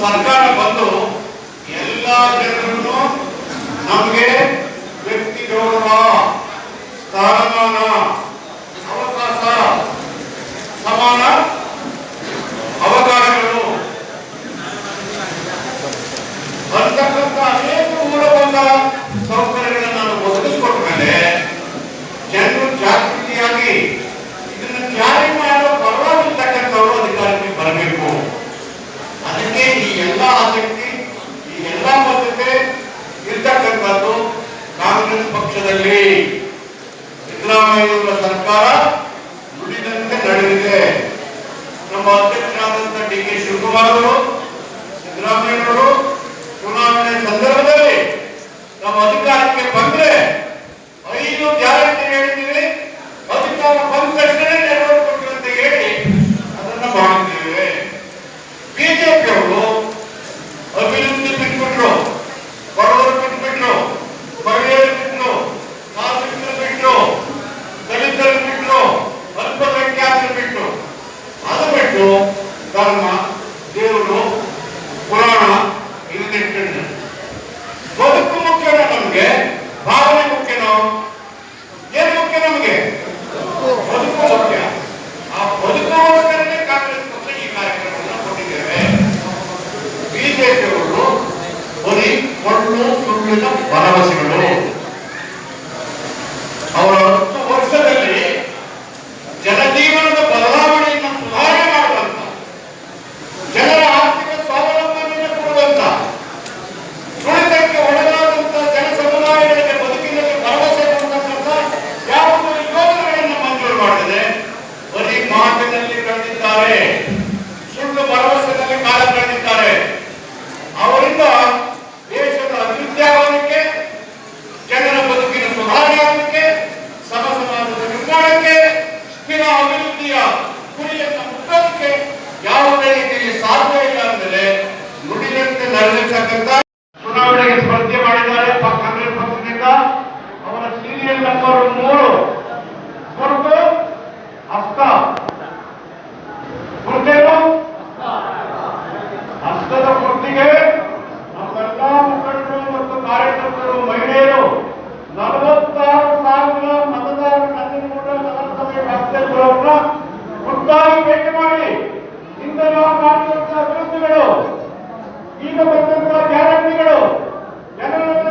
ಸರ್ಕಾರ ಬಂದು ಎಲ್ಲ ಜನರನ್ನು ನಮಗೆ ಎಲ್ಲ ಆಸಕ್ತಿ, ಈ ಎಲ್ಲ ಬದ್ಧತೆ ಇರ್ತಕ್ಕಂಥದ್ದು ಕಾಂಗ್ರೆಸ್ ಪಕ್ಷದಲ್ಲಿ. ಸಿದ್ದರಾಮಯ್ಯವರ ಸರ್ಕಾರ ನುಡಿದಂತೆ ನಡೆದಿದೆ. ನಮ್ಮ ಅಧ್ಯಕ್ಷರಾದಂತಹ ಡಿ ಕೆ ಶಿವಕುಮಾರ್ ಅವರು ಧರ್ಮ, ದೇವರು, ಪುರಾಣ ಇದನ್ನಿಟ್ಟಿದ್ದಾರೆ ಬದುಕು ಮುಖ್ಯನೋ ನಮ್ಗೆ, ಭಾವನೆ ಮುಖ್ಯನೋ ಏನ್ ಮುಖ್ಯ ನಮ್ಗೆ? ಬದುಕು ಮುಖ್ಯ. ಆ ಬದುಕೋಸ್ಕರನೇ ಕಾಂಗ್ರೆಸ್ ಪಕ್ಷ ಈ ಕಾರ್ಯಕ್ರಮವನ್ನು ಕೊಟ್ಟಿದ್ದೇವೆ. ಬಿಜೆಪಿಯವರು ಬರೀ ಒಳ್ಳು ಸುಳ್ಳಿನ ಭರವಸೆಗಳು. ಕಳೆದಿದ್ದಾರೆ ಸುಳ್ಳು ಭರವಸೆಯಲ್ಲಿ ಕಾಲ ಕಳೆದಿದ್ದಾರೆ. ಅವರಿಂದ ದೇಶದ ಅಭಿವೃದ್ಧಿ ಆಗೋದಕ್ಕೆ, ಜನರ ಬದುಕಿನ ಸುಧಾರಣೆ ಆಗಲಿಕ್ಕೆ ಸಮ ಸಮಾಜದ ನಿರ್ಮಾಣಕ್ಕೆ, ಸ್ಥಿರ ಅಭಿವೃದ್ಧಿಯ ಗುರಿಯನ್ನು ಮುಟ್ಟೋದಕ್ಕೆ ಯಾವುದೇ ರೀತಿಯಲ್ಲಿ ಸಾಧ್ಯ ಇಲ್ಲ ಅಂದರೆ ನುಡಿದಂತೆ ನಡೆದಿರ್ತಕ್ಕಂಥ